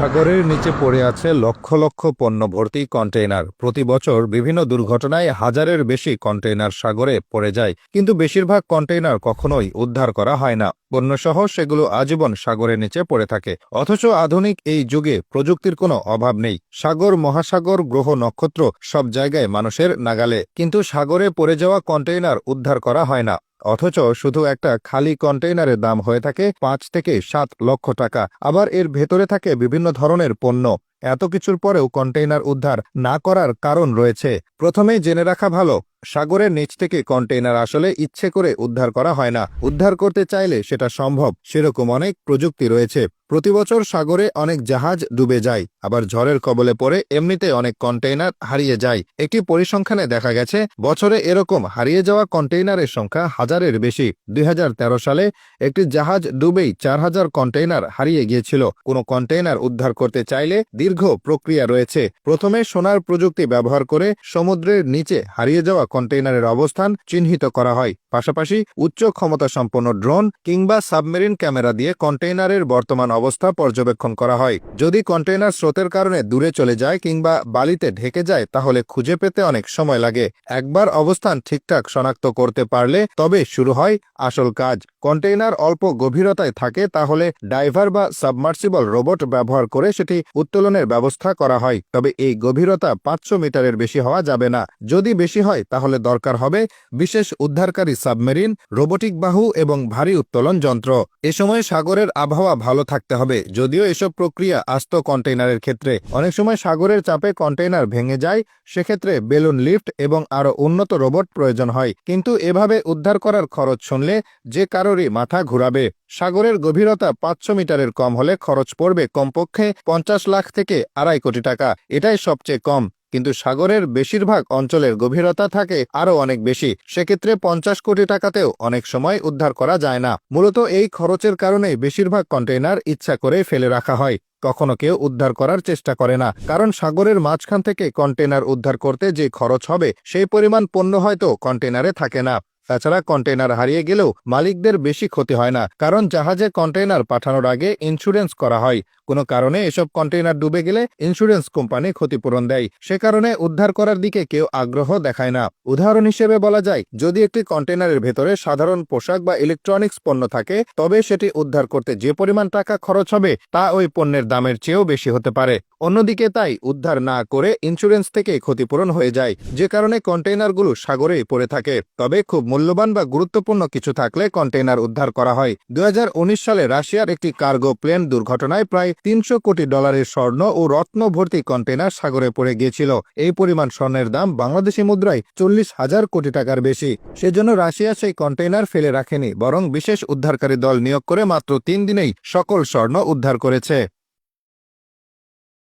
সাগরের নিচে পড়ে আছে লক্ষ লক্ষ পণ্য ভর্তি কন্টেইনার। প্রতি বছর বিভিন্ন দুর্ঘটনায় হাজারের বেশি কন্টেইনার সাগরে পড়ে যায়, কিন্তু বেশিরভাগ কন্টেইনার কখনোই উদ্ধার করা হয় না। পণ্যসহ সেগুলো আজীবন সাগরের নিচে পড়ে থাকে। অথচ আধুনিক এই যুগে প্রযুক্তির কোনো অভাব নেই। সাগর, মহাসাগর, গ্রহ, নক্ষত্র সব জায়গায় মানুষের নাগালে, কিন্তু সাগরে পড়ে যাওয়া কন্টেইনার উদ্ধার করা হয় না। অথচ শুধু একটা খালি কন্টেইনারের দাম হয়ে থাকে পাঁচ থেকে সাত লক্ষ টাকা, আবার এর ভেতরে থাকে বিভিন্ন ধরনের পণ্য। এত কিছুর পরেও কন্টেইনার উদ্ধার না করার কারণ রয়েছে। প্রথমেই জেনে রাখা ভালো, সাগরের নিচ থেকে কন্টেইনার আসলে ইচ্ছে করে উদ্ধার করা হয় না। উদ্ধার করতে চাইলে সেটা সম্ভব, সেরকম অনেক প্রযুক্তি রয়েছে। প্রতিবছর সাগরে অনেক জাহাজ ডুবে যায়, আবার ঝড়ের কবলে পড়ে এমনিতে অনেক কন্টেইনার হারিয়ে যায়। একটি পরিসংখ্যানে দেখা গেছে, বছরে এরকম হারিয়ে যাওয়া কন্টেইনারের সংখ্যা হাজারের বেশি। দুই হাজার তেরো সালে একটি জাহাজ ডুবেই চার হাজার কন্টেইনার হারিয়ে গিয়েছিল। কোনো কন্টেইনার উদ্ধার করতে চাইলে দীর্ঘ প্রক্রিয়া রয়েছে। প্রথমে সোনার প্রযুক্তি ব্যবহার করে সমুদ্রের নিচে হারিয়ে যাওয়া কন্টেইনারের অবস্থান চিহ্নিত করা হয়। পাশাপাশি উচ্চ ক্ষমতা সম্পন্ন ড্রোন কিংবা সাবমেরিন ক্যামেরা দিয়ে কন্টেইনারের বর্তমান অবস্থা পর্যবেক্ষণ করা হয়। যদি কন্টেইনার স্রোতের কারণে দূরে চলে যায় কিংবা বালিতে ঢেকে যায়, তাহলে খুঁজে পেতে অনেক সময় লাগে। একবার অবস্থান ঠিকঠাক শনাক্ত করতে পারলে তবে শুরু হয় আসল কাজ। কন্টেইনার অল্প গভীরতায় থাকে, তাহলে ডাইভার বা সাবমার্সিবল রোবট ব্যবহার করে সেটি উত্তোলনের ব্যবস্থা করা হয়। তবে এই গভীরতা পাঁচশো মিটারের বেশি হওয়া যাবে না। যদি বেশি হয়, তাহলে দরকার হবে বিশেষ উদ্ধারকারী সাবমেরিন, রোবোটিক বাহু এবং ভারী উত্তোলন যন্ত্র। এ সময় সাগরের আবহাওয়া ভালো থাকতে হবে। যদিও এসব প্রক্রিয়া আস্ত কন্টেইনারের ক্ষেত্রে, অনেক সময় সাগরের চাপে কন্টেইনার ভেঙে যায়, সেক্ষেত্রে বেলুন লিফট এবং আরও উন্নত রোবট প্রয়োজন হয়। কিন্তু এভাবে উদ্ধার করার খরচ শুনলে যে কারোরই মাথা ঘুরাবে। সাগরের গভীরতা পাঁচশো মিটারের কম হলে খরচ পড়বে কমপক্ষে পঞ্চাশ লাখ থেকে আড়াই কোটি টাকা। এটাই সবচেয়ে কম। কিন্তু সাগরের বেশিরভাগ অঞ্চলের গভীরতা থাকে আরও অনেক বেশি। সেক্ষেত্রে পঞ্চাশ কোটি টাকাতেও অনেক সময় উদ্ধার করা যায় না। মূলত এই খরচের কারণে বেশিরভাগ কন্টেইনার ইচ্ছা করে ফেলে রাখা হয়। কখনো কেউ উদ্ধার করার চেষ্টা করে না। কারণ সাগরের মাঝখান থেকে কন্টেইনার উদ্ধার করতে যে খরচ হবে, সেই পরিমাণ পণ্য হয়তো কন্টেইনারে থাকে না। তাছাড়া কন্টেইনার হারিয়ে গেলেও মালিকদের বেশি ক্ষতি হয় না। কারণ জাহাজে কন্টেইনার পাঠানোর আগে ইন্স্যুরেন্স করা হয়। কোনো কারণে এসব কন্টেইনার ডুবে গেলে ইন্স্যুরেন্স কোম্পানি ক্ষতিপূরণ দেয়। সে কারণে উদ্ধার করার দিকে কেউ আগ্রহ দেখায় না। উদাহরণ হিসেবে বলা যায়, যদি একটি কন্টেইনারের ভেতরে সাধারণ পোশাক বা ইলেকট্রনিক্স পণ্য থাকে, তবে সেটি উদ্ধার করতে যে পরিমাণ টাকা খরচ হবে, তা ওই পণ্যের দামের চেয়েও বেশি হতে পারে। অন্যদিকে তাই, উদ্ধার না করে ইন্স্যুরেন্স থেকে ক্ষতিপূরণ হয়ে যায়, যে কারণে কন্টেইনারগুলো সাগরেই পড়ে থাকে। তবে খুব মূল্যবান বা গুরুত্বপূর্ণ কিছু থাকলে কন্টেইনার উদ্ধার করা হয়। দু হাজার উনিশ সালে রাশিয়ার একটি কার্গো প্লেন দুর্ঘটনায় প্রায় তিনশো কোটি ডলারের স্বর্ণ ও রত্ন ভর্তি কন্টেনার সাগরে পড়ে গিয়েছিল। এই পরিমাণ স্বর্ণের দাম বাংলাদেশি মুদ্রায় চল্লিশ হাজার কোটি টাকার বেশি। সেজন্য রাশিয়া সেই কন্টেনার ফেলে রাখেনি, বরং বিশেষ উদ্ধারকারী দল নিয়োগ করে মাত্র তিন দিনেই সকল স্বর্ণ উদ্ধার করেছে।